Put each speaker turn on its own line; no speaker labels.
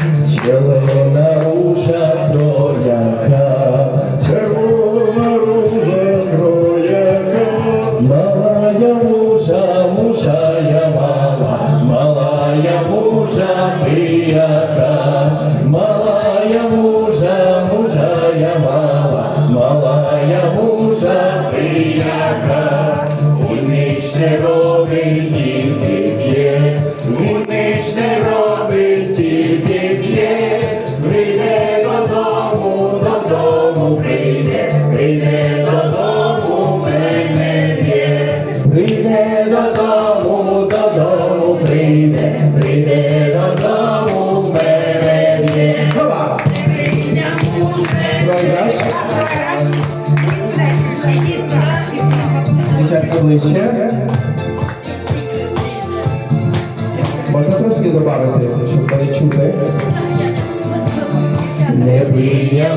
Зелена ружа трояка,
червона ружа трояка,
малая мужа, мужа я мала, малая мужа пияка, малая мужа, мужа я мала, малая мужа пияка,
уничтожена. дівчатка ближче. Можна трошки добавити, щоб не чути.
Не
я